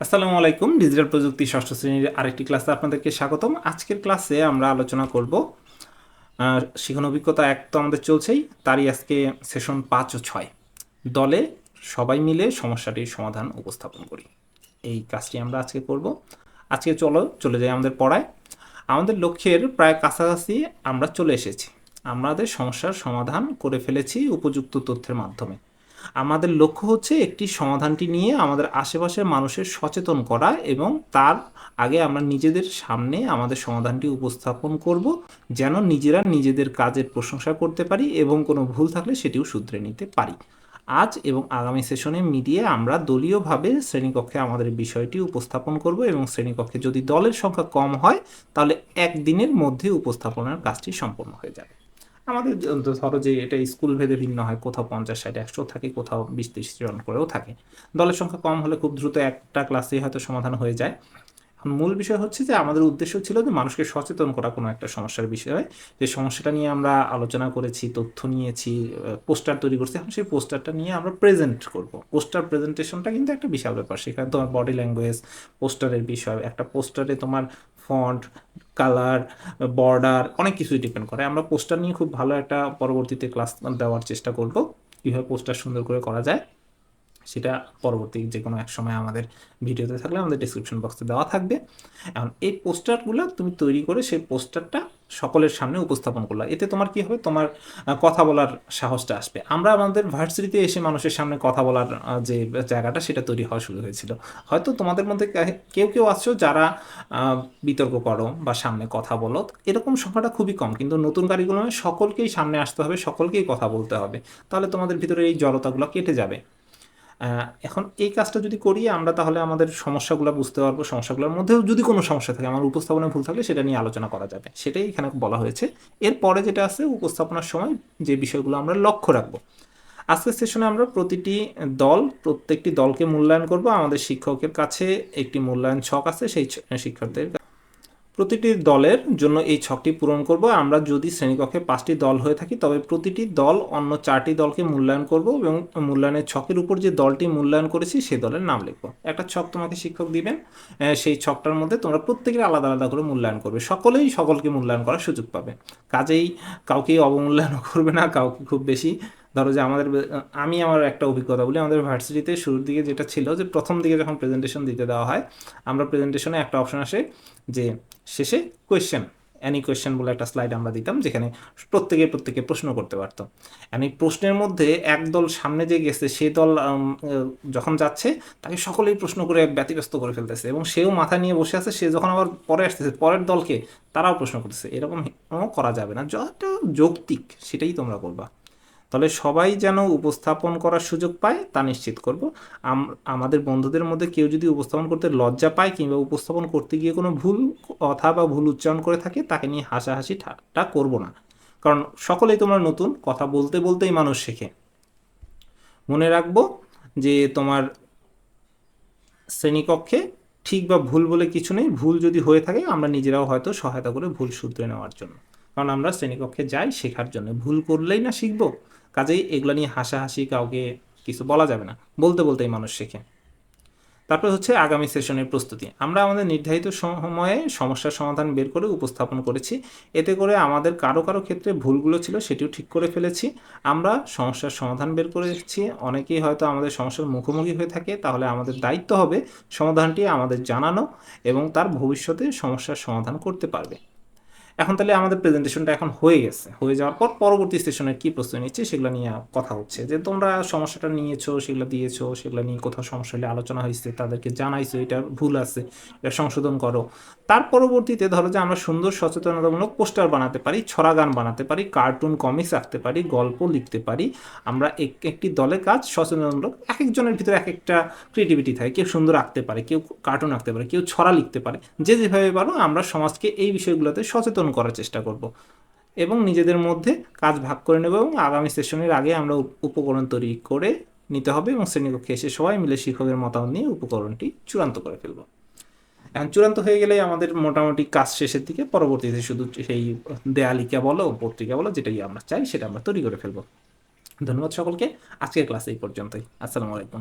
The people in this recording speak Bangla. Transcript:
আসসালামু আলাইকুম, ডিজিটাল প্রযুক্তি ষষ্ঠ শ্রেণির আরেকটি ক্লাসে আপনাদেরকে স্বাগতম। আজকের ক্লাসে আমরা আলোচনা করব শিখন অভিজ্ঞতা এক তো আমাদের চলছেই, তারই আজকে সেশন পাঁচ ও ছয়। দলে সবাই মিলে সমস্যাটির সমাধান উপস্থাপন করি। এই কাজটি আমরা আজকে করব। আজকে চলো, চলে যাই আমাদের পড়ায়। আমাদের লক্ষ্যের প্রায় কাছাকাছি আমরা চলে এসেছি। আমাদের সমস্যার সমাধান করে ফেলেছি উপযুক্ত তথ্যের মাধ্যমে। আমাদের লক্ষ্য হচ্ছে একটি সমাধানটি নিয়ে আমাদের আশেপাশের মানুষের সচেতন করা এবং তার আগে আমরা নিজেদের সামনে আমাদের সমাধানটি উপস্থাপন করব, যেন নিজেরা নিজেদের কাজের প্রশংসা করতে পারি এবং কোনো ভুল থাকলে সেটিও শুধরে নিতে পারি। আজ এবং আগামী সেশনে মিডিয়ে আমরা দলীয়ভাবে শ্রেণীকক্ষে আমাদের বিষয়টি উপস্থাপন করব এবং শ্রেণীকক্ষে যদি দলের সংখ্যা কম হয়, তাহলে একদিনের মধ্যে উপস্থাপনার কাজটি সম্পন্ন হয়ে যাবে। আমাদের ধরো যে এটা স্কুল ভেদে ভিন্ন হয়, কোথাও পঞ্চাশ ষাট, একশো থাকে, কোথাও বিশ তিরিশ জন করেও থাকে। দলের সংখ্যা কম হলে খুব দ্রুত একটা ক্লাসেই হয়তো সমাধান হয়ে যায়। মূল বিষয় হচ্ছে যে আমাদের উদ্দেশ্য ছিল যে মানুষকে সচেতন করা কোনো একটা সমস্যার বিষয়ে। যে সমস্যাটা নিয়ে আমরা আলোচনা করেছি, তথ্য নিয়েছি পোস্টার তৈরি করছি, এখন সেই পোস্টারটা নিয়ে আমরা প্রেজেন্ট করব। পোস্টার প্রেজেন্টেশনটা কিন্তু একটা বিশাল ব্যাপার। সেখানে তোমার বডি ল্যাঙ্গুয়েজ পোস্টারের বিষয়, একটা পোস্টারে তোমার ফন্ট কালার বর্ডার অনেক কিছুই ডিপেন্ড করে। আমরা পোস্টার নিয়ে খুব ভালো একটা পরবর্তীতে ক্লাস দেওয়ার চেষ্টা করব, কীভাবে পোস্টার সুন্দর করে করা যায়। সেটা পরবর্তী যে কোনো এক সময় আমাদের ভিডিওতে থাকলে আমাদের ডিসক্রিপশন বক্সে দেওয়া থাকবে। এখন এই পোস্টারগুলো তুমি তৈরি করে সেই পোস্টারটা সকলের সামনে উপস্থাপন করলা। এতে তোমার কি হবে? তোমার কথা বলার সাহসটা আসবে। আমরা আমাদের ভার্সিটিতে এসে মানুষের সামনে কথা বলার যে জায়গাটা সেটা তৈরি হওয়া শুরু হয়েছিল। হয়তো তোমাদের মধ্যে কেউ কেউ আছো যারা বিতর্ক করো বা সামনে কথা বলো, এরকম সংখ্যাটা খুবই কম। কিন্তু নতুন কারিকুলামে সকলকেই সামনে আসতে হবে, সকলকেই কথা বলতে হবে। তাহলে তোমাদের ভিতরে এই জড়তাগুলো কেটে যাবে। এখন এই কাজটা যদি করি, আমরা তাহলে আমাদের সমস্যাগুলো বুঝতে পারব, সমস্যাগুলোর মধ্যেও যদি কোনো সমস্যা থাকে, আমার উপস্থাপনা ভুল থাকলে সেটা নিয়ে আলোচনা করা যাবে। সেটাই এখানে বলা হয়েছে। এরপরে যেটা আছে, উপস্থাপনার সময় যে বিষয়গুলো আমরা লক্ষ্য রাখব। আজকের সেশনে আমরা প্রতিটি দল, প্রত্যেকটি দলকে মূল্যায়ন করব। আমাদের শিক্ষকের কাছে একটি মূল্যায়ন ছক আছে, সেই শিক্ষকদের প্রতিটি দলের জন্য এই ছকটি পূরণ করব। আমরা যদি শ্রেণীকক্ষে পাঁচটি দল হয়ে থাকি, তবে প্রতিটি দল অন্য চারটি দলকে মূল্যায়ন করব এবং মূল্যায়নের ছকের উপর যে দলটি মূল্যায়ন করেছি সেই দলের নাম লিখব। একটা ছক তোমাকে শিক্ষক দিবেন সেই ছকটার মধ্যে তোমরা প্রত্যেকের আলাদা আলাদা করে মূল্যায়ন করবে। সকলেই সকলকে মূল্যায়ন করার সুযোগ পাবে। কাজেই কাউকেই অবমূল্যায়ন করবে না, কাউকে খুব বেশি ধরো যে আমাদের, আমি আমার একটা অভিজ্ঞতা বলি, আমাদের ভার্সিটিতে শুরুর দিকে যেটা ছিল যে প্রথম দিকে যখন প্রেজেন্টেশন দিতে দেওয়া হয়, আমরা প্রেজেন্টেশনে একটা অপশন আসে যে শেষে কোয়েশ্চেন অ্যানি কোয়েশ্চেন বলে একটা স্লাইড আমরা দিতাম, যেখানে প্রত্যেকে প্রত্যেকে প্রশ্ন করতে পারতো। এই প্রশ্নের মধ্যে একদল সামনে যে গেছে, সে দল যখন যাচ্ছে, তাকে সকলেই প্রশ্ন করে ব্যতিব্যস্ত করে ফেলতেছে এবং সেও মাথা নিয়ে বসে আছে, সে যখন আবার পরে আসতেছে, পরের দলকে তারাও প্রশ্ন করতেছে। এরকম করা যাবে না। যতটা যৌক্তিক সেটাই তোমরা করবা। তাহলে সবাই যেন উপস্থাপন করার সুযোগ পায়, তা নিশ্চিত করব। আম- আমাদের বন্ধুদের মধ্যে কেউ যদি উপস্থাপন করতে লজ্জা পায় কিংবা উপস্থাপন করতে গিয়ে কোনো ভুল কথা বা ভুল উচ্চারণ করে থাকে, তাকে নিয়ে হাসাহাসি ঠাট্টা করব না। কারণ সকলেই তোমরা নতুন, কথা বলতে বলতেই মানুষ শেখে। মনে রাখব যে তোমার শ্রেণীকক্ষে ঠিক বা ভুল বলে কিছু নেই। ভুল যদি হয়ে থাকে, আমরা নিজেরাও হয়তো সহায়তা করে ভুল শুধরে নেওয়ার জন্য। কারণ আমরা শ্রেণীকক্ষে যাই শেখার জন্য। ভুল করলেই না শিখব। কাজেই এগুলো নিয়ে হাসাহাসি কাউকে কিছু বলা যাবে না। বলতে বলতেই মানুষ শেখে। তারপর হচ্ছে আগামী সেশনের প্রস্তুতি। আমরা আমাদের নির্ধারিত সময়ে সমস্যার সমাধান বের করে উপস্থাপন করেছি। এতে করে আমাদের কারও কারও ক্ষেত্রে ভুলগুলো ছিল সেটিও ঠিক করে ফেলেছি। আমরা সমস্যার সমাধান বের করেছি। অনেকেই হয়তো আমাদের সমস্যার মুখোমুখি হয়ে থাকে। তাহলে আমাদের দায়িত্ব হবে সমাধানটি আমাদের জানানো এবং তার ভবিষ্যতে সমস্যার সমাধান করতে পারবে। এখন তাহলে আমাদের প্রেজেন্টেশনটা এখন হয়ে গেছে। হয়ে যাওয়ার পর পরবর্তী সেশনের কি প্রস্তুতি নিচ্ছে সেগুলো নিয়ে কথা হচ্ছে। যে তোমরা সমস্যাটা নিয়েছো, সেগুলো দিয়েছ, সেগুলো নিয়ে কোথাও সমস্যা হলে আলোচনা হয়েছে, তাদেরকে জানাইছো, এটা ভুল আছে, এটা সংশোধন করো। তার পরবর্তীতে ধরো যে আমরা সুন্দর সচেতনতামূলক পোস্টার বানাতে পারি, ছড়া গান বানাতে পারি কার্টুন কমিক্স আঁকতে পারি, গল্প লিখতে পারি। আমরা এক, একটি দলে কাজ সচেতনতামূলক এক একজনের ভিতরে এক একটা ক্রিয়েটিভিটি থাকে। কেউ সুন্দর আঁকতে পারে, কেউ কার্টুন আঁকতে পারে, কেউ ছড়া লিখতে পারে। যে যেভাবে পারো আমরা সমাজকে এই বিষয়গুলোতে সচেতন করার চেষ্টা করব। এবং নিজেদের মধ্যে কাজ ভাগ করে নেব এবং আগামী সেশনের আগে আমরা উপকরণ তৈরি করে নিতে হবে এবং শ্রেণীকক্ষে এসে সবাই মিলে শিক্ষকের মতামত নিয়ে উপকরণটি চূড়ান্ত করে ফেলব। এখন চূড়ান্ত হয়ে গেলে আমাদের মোটামুটি কাজ শেষের দিকে পরবর্তীতে শুধু সেই দেয়ালিকা বলো, পত্রিকা বলো, যেটাই আমরা চাই, সেটা আমরা তৈরি করে ফেলব। ধন্যবাদ সকলকে। আজকের ক্লাস এই পর্যন্তই। আসসালামু আলাইকুম।